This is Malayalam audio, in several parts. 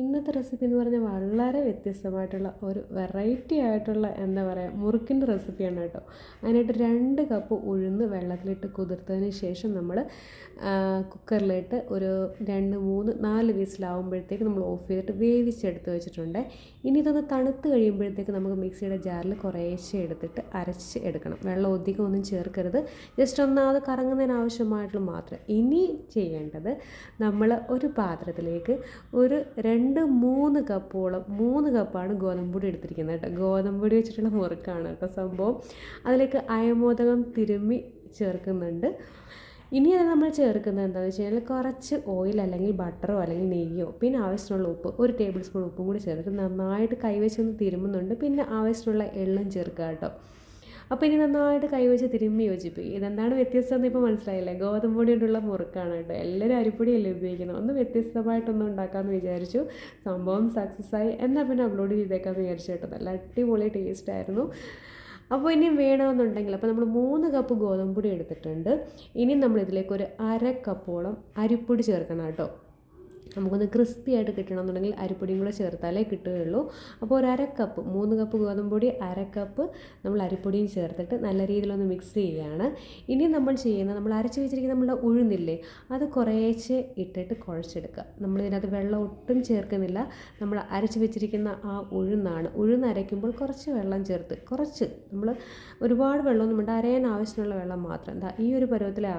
ഇന്നത്തെ റെസിപ്പി എന്ന് പറഞ്ഞാൽ വളരെ വ്യത്യസ്തമായിട്ടുള്ള ഒരു വെറൈറ്റി ആയിട്ടുള്ള എന്താ പറയുക മുറുക്കിന്റെ റെസിപ്പിയാണ് കേട്ടോ. അതിനായിട്ട് രണ്ട് കപ്പ് ഉഴുന്ന് വെള്ളത്തിലിട്ട് കുതിർത്തതിന് ശേഷം നമ്മൾ കുക്കറിലിട്ട് ഒരു രണ്ട് മൂന്ന് നാല് വീസിലാവുമ്പോഴത്തേക്ക് നമ്മൾ ഓഫ് ചെയ്തിട്ട് വേവിച്ചെടുത്ത് വെച്ചിട്ടുണ്ട്. ഇനി ഇതൊന്ന് തണുത്ത് കഴിയുമ്പോഴത്തേക്ക് നമുക്ക് മിക്സിയുടെ ജാറിൽ കുറേശ്ശെ എടുത്തിട്ട് അരച്ച് എടുക്കണം. വെള്ളം ഒതുക്കി ഒന്നും ചേർക്കരുത്. ജസ്റ്റ് ഒന്ന് അത് കറങ്ങുന്നതിന് മാത്രം. ഇനി ചെയ്യേണ്ടത് നമ്മൾ ഒരു പാത്രത്തിലേക്ക് ഒരു രണ്ട് രണ്ട് മൂന്ന് കപ്പോളം മൂന്ന് കപ്പാണ് ഗോതമ്പൊടി എടുത്തിരിക്കുന്നത് കേട്ടോ. ഗോതമ്പൊടി വെച്ചിട്ടുള്ള മുറുക്കാണ് കേട്ടോ സംഭവം. അതിലേക്ക് അയമോദകം തിരുമ്മി ചേർക്കുന്നുണ്ട്. ഇനി അത് നമ്മൾ ചേർക്കുന്നത് എന്താണെന്ന് വെച്ച് കഴിഞ്ഞാൽ കുറച്ച് ഓയിൽ അല്ലെങ്കിൽ ബട്ടറോ അല്ലെങ്കിൽ നെയ്യോ പിന്നെ ആവശ്യത്തിനുള്ള ഉപ്പ് ഒരു ടേബിൾ സ്പൂൺ ഉപ്പും കൂടി ചേർത്ത് നന്നായിട്ട് കൈവച്ചൊന്ന് തിരുമുന്നുണ്ട്. പിന്നെ ആവശ്യത്തിനുള്ള എള്ളും ചേർക്കുക കേട്ടോ. അപ്പോൾ ഇനി നന്നായിട്ട് കൈവച്ച് തിരുമ്മി യോജിപ്പിക്കും. ഇതെന്താണ് വ്യത്യസ്തം എന്ന് ഇപ്പോൾ മനസ്സിലായില്ലേ? ഗോതമ്പ് പൊടി കൊണ്ടുള്ള മുറുക്കാണ് കേട്ടോ. എല്ലാവരും അരിപ്പൊടിയല്ലേ ഉപയോഗിക്കുന്നത്? ഒന്ന് വ്യത്യസ്തമായിട്ടൊന്നും ഉണ്ടാക്കാമെന്ന് വിചാരിച്ചു. സംഭവം സക്സസ് ആയി. എന്നാൽ പിന്നെ അപ്ലോഡ് ചെയ്തേക്കാമെന്ന് വിചാരിച്ചു കേട്ടോ. നല്ല അടിപൊളി ടേസ്റ്റ് ആയിരുന്നു. അപ്പോൾ ഇനി വേണമെന്നുണ്ടെങ്കിൽ അപ്പോൾ നമ്മൾ മൂന്ന് കപ്പ് ഗോതമ്പ് പൊടി എടുത്തിട്ടുണ്ട്. ഇനി നമ്മളിതിലേക്ക് ഒരു അര കപ്പോളം അരിപ്പൊടി ചേർക്കണം കേട്ടോ. നമുക്കൊന്ന് ക്രിസ്പി ആയിട്ട് കിട്ടണമെന്നുണ്ടെങ്കിൽ അരിപ്പൊടിയും കൂടെ ചേർത്താലേ കിട്ടുകയുള്ളൂ. അപ്പോൾ ഒരു അര കപ്പ് മൂന്ന് കപ്പ് ഗോതമ്പൊടി അര കപ്പ് നമ്മൾ അരിപ്പൊടിയും ചേർത്തിട്ട് നല്ല രീതിയിലൊന്ന് മിക്സ് ചെയ്യുകയാണ്. ഇനി നമ്മൾ ചെയ്യുന്നത് നമ്മൾ അരച്ച് വെച്ചിരിക്കുന്ന നമ്മുടെ ഉഴുന്നില്ലേ അത് കുറേശ്ശെ ഇട്ടിട്ട് കുഴച്ചെടുക്കുക. നമ്മൾ ഇതിനകത്ത് വെള്ളം ഒട്ടും ചേർക്കുന്നില്ല. നമ്മൾ അരച്ച് വെച്ചിരിക്കുന്ന ആ ഉഴുന്നാണ്. ഉഴുന്ന് അരയ്ക്കുമ്പോൾ കുറച്ച് വെള്ളം ചേർത്ത് കുറച്ച് നമ്മൾ ഒരുപാട് വെള്ളമൊന്നും ഉണ്ട് അരയാൻ ആവശ്യമുള്ള വെള്ളം മാത്രം. എന്താ ഈ ഒരു പരുവത്തിലേ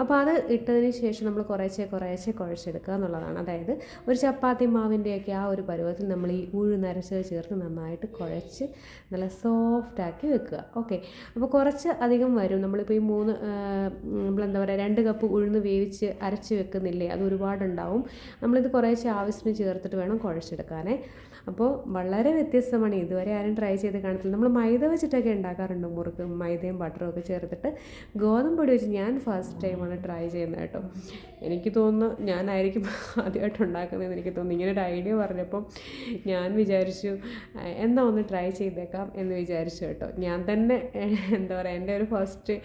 അപ്പോൾ അത് ഇട്ടതിന് ശേഷം നമ്മൾ കുറേശ്ശെ കുറേശ്ശെ കുഴച്ചെടുക്കുക എന്നുള്ളതാണ്. അതായത് ഒരു ചപ്പാത്തി മാവിന്റെയൊക്കെ ആ ഒരു പരുവത്തിൽ നമ്മൾ ഈ ഉഴുന്നരച്ചത് ചേർത്ത് നന്നായിട്ട് കുഴച്ച് നല്ല സോഫ്റ്റാക്കി വെക്കുക. ഓക്കെ അപ്പോൾ കുറച്ച് അധികം വരും. നമ്മളിപ്പോൾ ഈ മൂന്ന് നമ്മളെന്താ പറയുക രണ്ട് കപ്പ് ഉഴുന്ന് വേവിച്ച് അരച്ച് വെക്കുന്നില്ലേ? അത് ഒരുപാടുണ്ടാവും. നമ്മളിത് കുറേശ്ശെ ആവശ്യത്തിന് ചേർത്തിട്ട് വേണം കുഴച്ചെടുക്കാനേ. അപ്പോൾ വളരെ വ്യത്യസ്തമാണ്. ഇതുവരെ ആരും ട്രൈ ചെയ്ത് കാണത്തില്ല നമ്മൾ മൈദ വെച്ചിട്ടൊക്കെ ഉണ്ടാക്കാറുണ്ട്. മുറുക്ക് മൈദയും ബട്ടറും ഒക്കെ ചേർത്തിട്ട്. ഗോതമ്പ് പൊടി വെച്ച് ഞാൻ ഫസ്റ്റ് ടൈമാണ് ട്രൈ ചെയ്യുന്നത് കേട്ടോ. എനിക്ക് തോന്നുന്നു ഞാനായിരിക്കും ആദ്യമായിട്ട് ഉണ്ടാക്കുന്നതെന്ന് എനിക്ക് തോന്നി. ഇങ്ങനെ ഒരു ഐഡിയ പറഞ്ഞപ്പം ഞാൻ വിചാരിച്ചു എന്താ ഒന്ന് ട്രൈ ചെയ്തേക്കാം എന്ന് വിചാരിച്ചു കേട്ടോ. ഞാൻ തന്നെ എന്താ പറയുക എന്റെ ഒരു ഫസ്റ്റ്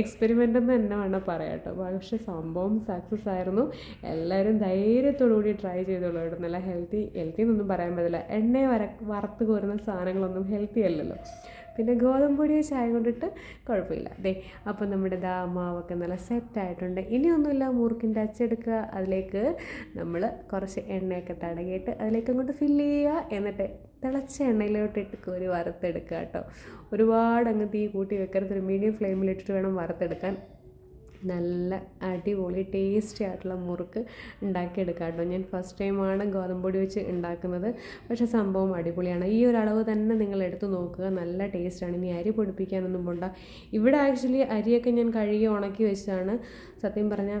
എക്സ്പെരിമെന്റ് എന്ന് തന്നെ വേണം പറയാം കേട്ടോ. പക്ഷേ സംഭവം സക്സസ് ആയിരുന്നു. എല്ലാവരും ധൈര്യത്തോടു കൂടി ട്രൈ ചെയ്തോളൂ കേട്ടോ. നല്ല ഹെൽത്തി ഹെൽത്തി എന്നൊന്നും പറയാൻ പറ്റില്ല. എണ്ണയെ വര വറുത്ത് കോരുന്ന സാധനങ്ങളൊന്നും ഹെൽത്തി അല്ലല്ലോ. പിന്നെ ഗോതമ്പ് പൊടി ചായ കൊണ്ടിട്ട് കുഴപ്പമില്ല. ദേ അപ്പോൾ നമ്മുടെ ദാ മാവൊക്കെ നല്ല സെറ്റായിട്ടുണ്ട് ഇനിയൊന്നുമില്ല മുറുക്കിന്റെ അച്ചെടുക്കുക അതിലേക്ക് നമ്മൾ കുറച്ച് എണ്ണയൊക്കെ തടകിയിട്ട് അതിലേക്ക് അങ്ങോട്ട് ഫില്ല് ചെയ്യുക. എന്നിട്ട് തിളച്ച എണ്ണയിലോട്ട് ഇട്ട് ഒരു വറുത്തെടുക്കുക കേട്ടോ. ഒരുപാട് അങ്ങ് തീ കൂട്ടി വെക്കരുത്. ഒരു മീഡിയം ഫ്ലെയിമിലിട്ടിട്ട് വേണം വറുത്തെടുക്കാൻ. നല്ല അടിപൊളി ടേസ്റ്റി ആയിട്ടുള്ള മുറുക്ക് ഉണ്ടാക്കിയെടുക്കാം കേട്ടോ. ഞാൻ ഫസ്റ്റ് ടൈമാണ് ഗോതമ്പൊടി വെച്ച് ഉണ്ടാക്കുന്നത്. പക്ഷേ സംഭവം അടിപൊളിയാണ്. ഈ ഒരു അളവ് തന്നെ നിങ്ങൾ എടുത്ത് നോക്കുക. നല്ല ടേസ്റ്റാണ് ഇനി അരി പൊടിപ്പിക്കാനൊന്നും പോണ്ട. ഇവിടെ ആക്ച്വലി അരിയൊക്കെ ഞാൻ കഴുകി ഉണക്കി വെച്ചാണ് സത്യം പറഞ്ഞാൽ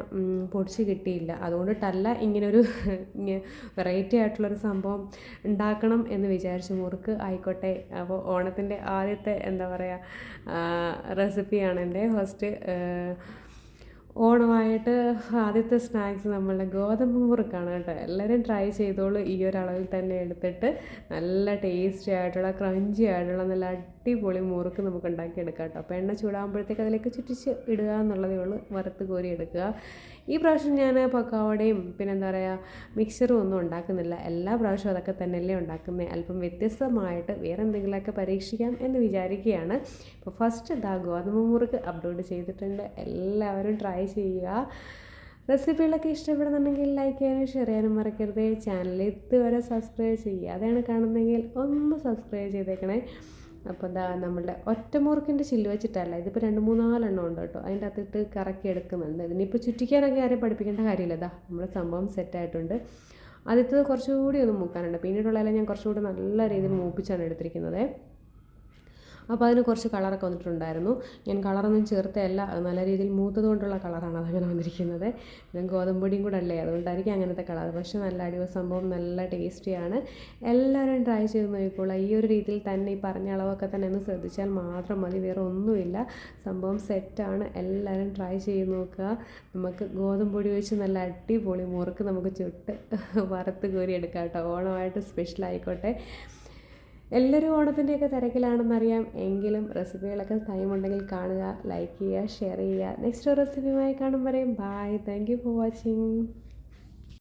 പൊടിച്ച് കിട്ടിയില്ല. അതുകൊണ്ടിട്ടല്ല ഇങ്ങനൊരു വെറൈറ്റി ആയിട്ടുള്ളൊരു സംഭവം ഉണ്ടാക്കണം എന്ന് വിചാരിച്ചു മുറുക്ക് ആയിക്കോട്ടെ. അപ്പോൾ ഓണത്തിന്റെ ആദ്യത്തെ എന്താ പറയുക റെസിപ്പിയാണ് എന്റെ ഫസ്റ്റ് ഓണമായിട്ട് ആദ്യത്തെ സ്നാക്സ് നമ്മളുടെ ഗോതമ്പ് മുറുക്കാണ് കേട്ടോ. എല്ലാവരും ട്രൈ ചെയ്തോളൂ. ഈ ഒരു അളവിൽ തന്നെ എടുത്തിട്ട് നല്ല ടേസ്റ്റി ആയിട്ടുള്ള ക്രഞ്ചി ആയിട്ടുള്ള നല്ല അടിപൊളി മുറുക്ക് നമുക്ക് ഉണ്ടാക്കിയെടുക്കാം കേട്ടോ. അപ്പോൾ എണ്ണ ചൂടാകുമ്പോഴത്തേക്ക് അതിലേക്ക് ചുറ്റിച്ച് ഇടുക എന്നുള്ളതേ ഉള്ളൂ. വറുത്ത് കോരി എടുക്കുക. ഈ പ്രാവശ്യം ഞാൻ പക്കാവടയും പിന്നെന്താ പറയുക മിക്സറും ഒന്നും ഉണ്ടാക്കുന്നില്ല. എല്ലാ പ്രാവശ്യവും അതൊക്കെ തന്നെയല്ലേ ഉണ്ടാക്കുന്നത് അല്പം വ്യത്യസ്തമായിട്ട് വേറെ എന്തെങ്കിലുമൊക്കെ പരീക്ഷിക്കാം എന്ന് വിചാരിക്കുകയാണ്. ഇപ്പോൾ ഫസ്റ്റ് ഇതാ ഗോതമ്പ് മുറുക്ക് അപ്ലോഡ് ചെയ്തിട്ടുണ്ട്. എല്ലാവരും ട്രൈ ചെയ്യുക. റെസിപ്പികളൊക്കെ ഇഷ്ടപ്പെടുന്നുണ്ടെങ്കിൽ ലൈക്ക് ചെയ്യാനും ഷെയർ ചെയ്യാനും മറക്കരുത്. ചാനൽ ഇതുവരെ സബ്സ്ക്രൈബ് ചെയ്യാതെയാണ് കാണുന്നതെങ്കിൽ ഒന്ന് സബ്സ്ക്രൈബ് ചെയ്തേക്കണേ. അപ്പോൾ എന്താ നമ്മളുടെ ഒറ്റമുറുക്കിന്റെ ചില്ല് വെച്ചിട്ടല്ല ഇതിപ്പോൾ രണ്ട് മൂന്നാലെണ്ണം ഉണ്ട് കേട്ടോ. അതിന്റെ അകത്തിട്ട് കറക്കി എടുക്കുന്നുണ്ട്. ഇതിനിപ്പോൾ ചുറ്റിക്കാനൊക്കെ ആരെയും പഠിപ്പിക്കേണ്ട കാര്യമില്ല. ഇതാ നമ്മുടെ സംഭവം സെറ്റായിട്ടുണ്ട് ആദ്യത്തത് കുറച്ചുകൂടി ഒന്ന് മൂക്കാനുണ്ട്. പിന്നീടുള്ളതെല്ലാം ഞാൻ കുറച്ചുകൂടി നല്ല രീതിയിൽ മൂപ്പിച്ചാണ് എടുത്തിരിക്കുന്നത്. അപ്പോൾ അതിന് കുറച്ച് കളറൊക്കെ വന്നിട്ടുണ്ടായിരുന്നു. ഞാൻ കളറൊന്നും ചേർത്തല്ല നല്ല രീതിയിൽ മൂത്തതുകൊണ്ടുള്ള കളറാണ് അതങ്ങനെ വന്നിരിക്കുന്നത്. ഞാൻ ഗോതമ്പൊടിയും കൂടെ അല്ലേ അതുകൊണ്ടായിരിക്കും അങ്ങനത്തെ കളർ. പക്ഷേ നല്ല അടിപൊളി സംഭവം നല്ല ടേസ്റ്റിയാണ്. എല്ലാവരും ട്രൈ ചെയ്ത് നോക്കിക്കോളാം. ഈ ഒരു രീതിയിൽ തന്നെ ഈ പറഞ്ഞ അളവൊക്കെ തന്നെ ഒന്ന് ശ്രദ്ധിച്ചാൽ മാത്രം മതി. വേറെ ഒന്നുമില്ല. സംഭവം സെറ്റാണ്. എല്ലാവരും ട്രൈ ചെയ്ത് നോക്കുക. നമുക്ക് ഗോതമ്പൊടി വെച്ച് നല്ല അടിപൊളി മുറുക്ക് നമുക്ക് ചുട്ട് വറുത്ത് കോരി എടുക്കാം കേട്ടോ. ഓണമായിട്ട് സ്പെഷ്യൽ ആയിക്കോട്ടെ. എല്ലാവരും ഓണത്തിന്റെയൊക്കെ തിരക്കിലാണെന്നറിയാം. എങ്കിലും റെസിപ്പികളൊക്കെ ടൈമുണ്ടെങ്കിൽ കാണുക ലൈക്ക് ചെയ്യുക ഷെയർ ചെയ്യുക. നെക്സ്റ്റ് റെസിപ്പിയുമായി കാണും വരെയും. Bye thank you for watching